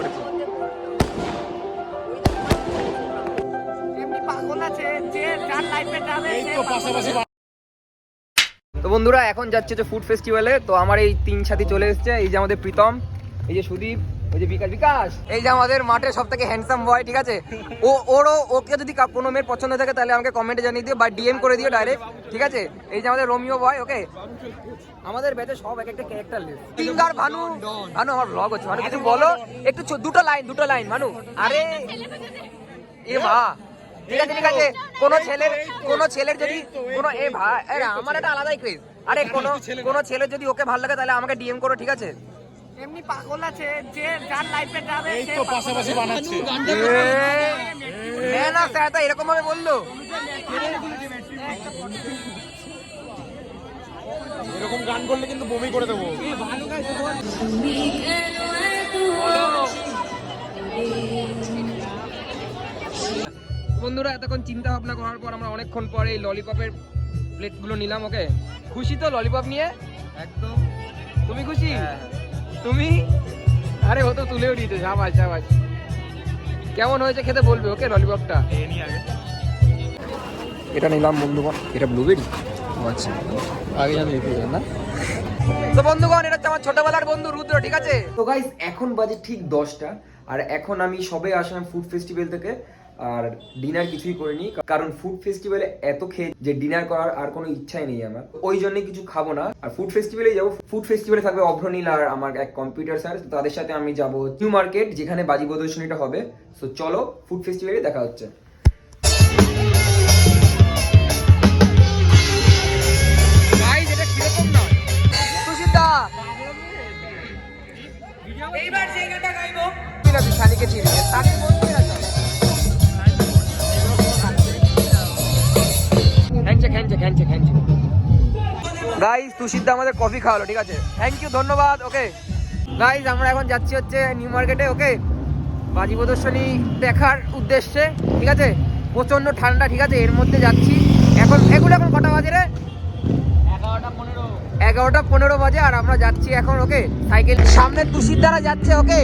করেছে তো বন্ধুরা এখন যাচ্ছে যে ফুড ফেস্টিভ্যালে তো আমার এই তিন সাথী চলে এসছে এই যে আমাদের প্রীতম। এই যে সুদীপ এই যে বিকাশ বিকাশ। এই যে আমাদের মাঠে সব থেকে হ্যান্ডসাম বয় ঠিক আছে? ও ওরও ওকে যদি কোনো মেয়ের পছন্দ থাকে তাহলে আমাকে কমেন্টে জানিয়ে দিও বা ডিএম করে দিও ডাইরেক্ট ঠিক আছে? এই যে আমাদের রোমিও বয় ওকে আমাদের ব্যাচে সব এক একটা ক্যারেক্টার লিস্ট ভানু ভানু আমার ব্লগ হচ্ছে। কিছু বলো একটু দুটো লাইন দুটো লাইন ভানু। আরে এ মা ঠিক আছে ঠিক আছে। কোন ছেলের কোন ছেলের যদি কোন এ ভাই আরে আমার একটা আলাদাই ক্রেজ আরে কোন কোন ছেলের যদি ওকে ভালো লাগে তাহলে আমাকে ডিএম করো ঠিক আছে? এমনি পাগল আছে যে যার লাইফে যাবে এই তো পাশাপাশি বানাচ্ছে। এ, না স্যার এরকম ভাবে বলল। এরকম গান করলে কিন্তু বমি করে দেবো। বন্ধুরা এতক্ষণ চিন্তা ভাবনা করার পর আমরা অনেকক্ষণ পরে এই ললিপপের প্লেটগুলো নিলাম ওকে? খুশি তো ললিপপ নিয়ে? একদম। তুমি খুশি? তুমি? আরে ও তো তুলেও নিতে সাবাস সাবাস। কেমন হয়েছে খেতে বলবে ওকে ললিপপটা? এটা নিলাম বন্ধুগণ। এটা ব্লুবেরি আচ্ছা। আগে জানি না। তো বন্ধুগণ এটা হচ্ছে আমার ছোটবেলার বন্ধু রুদ্র ঠিক আছে? তো গাইস এখন বাজে ঠিক দশটা। আর এখন আমি সবে আসলাম ফুড ফেস্টিভ্যাল থেকে। আর ডিনার কিছুই করিনি কারণ ফুড ফেস্টিভ্যালে এত খেয়ে যে ডিনার করার আর কোনো ইচ্ছাই নেই আমার। ওই জন্য কিছু খাব না। আর ফুড ফেস্টিভ্যালে যাব। ফুড ফেস্টিভ্যালে থাকবে অভ্রনীল আর আমার এক কম্পিউটার স্যার তাদের সাথে আমি যাব নিউ মার্কেট যেখানে বাজি প্রদর্শনীটা হবে। তো চলো ফুড ফেস্টিভ্যালে দেখা হচ্ছে। এইবার যে গানটা গাইবো সানিকে চিনি হ্যান্ডশেক হ্যান্ডশেক হ্যান্ডশেক গাইস তুষিদা আমাদের কফি খাওয়ালো ঠিক আছে? থ্যাংক ইউ ধন্যবাদ ওকে গাইস আমরা এখন যাচ্ছি হচ্ছে নিউ মার্কেটে ওকে বাজি প্রদর্শনী দেখার উদ্দেশ্যে ঠিক আছে? প্রচণ্ড ঠান্ডা ঠিক আছে? এর মধ্যে যাচ্ছি। এখন এগুলো এখন কটা বাজে রে? এগারোটা পনেরো। বাজে আর আমরা যাচ্ছি এখন ওকে সাইকেল সামনে তুষির দ্বারা যাচ্ছে ওকে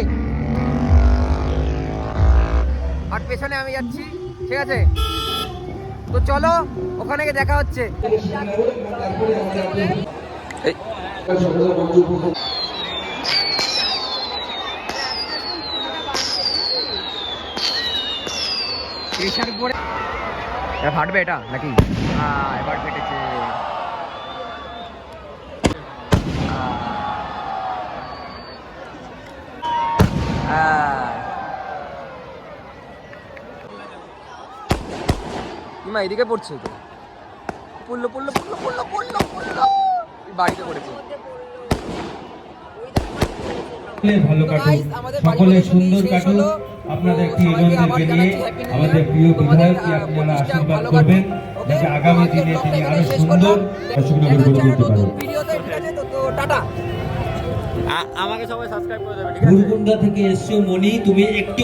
আর পেছনে আমি যাচ্ছি ঠিক আছে? তো চলো ওখানে গিয়ে দেখা হচ্ছে। ফাটবে এটা নাকি? হ্যাঁ এবার ফেটেছে। ইমা এদিকে পড়ছে তো? পড়ল পড়ল পড়ল পড়ল পড়ল পড়ল। বাড়িতে পড়েছে ভালো কাটুক সকলে সুন্দর কাটুক আপনাদের প্রিয়জনদেরকে নিয়ে আমাদের প্রিয় বিধায়ককে আপনারা আশীর্বাদ করবেন যাতে আগামী দিনে তিনি আরও সুন্দর অশোকনগর গড়ে তুলতে পারেন। আমাকে সবাই সাবস্ক্রাইব করে দেবে থেকে এসছো মনি তুমি একটু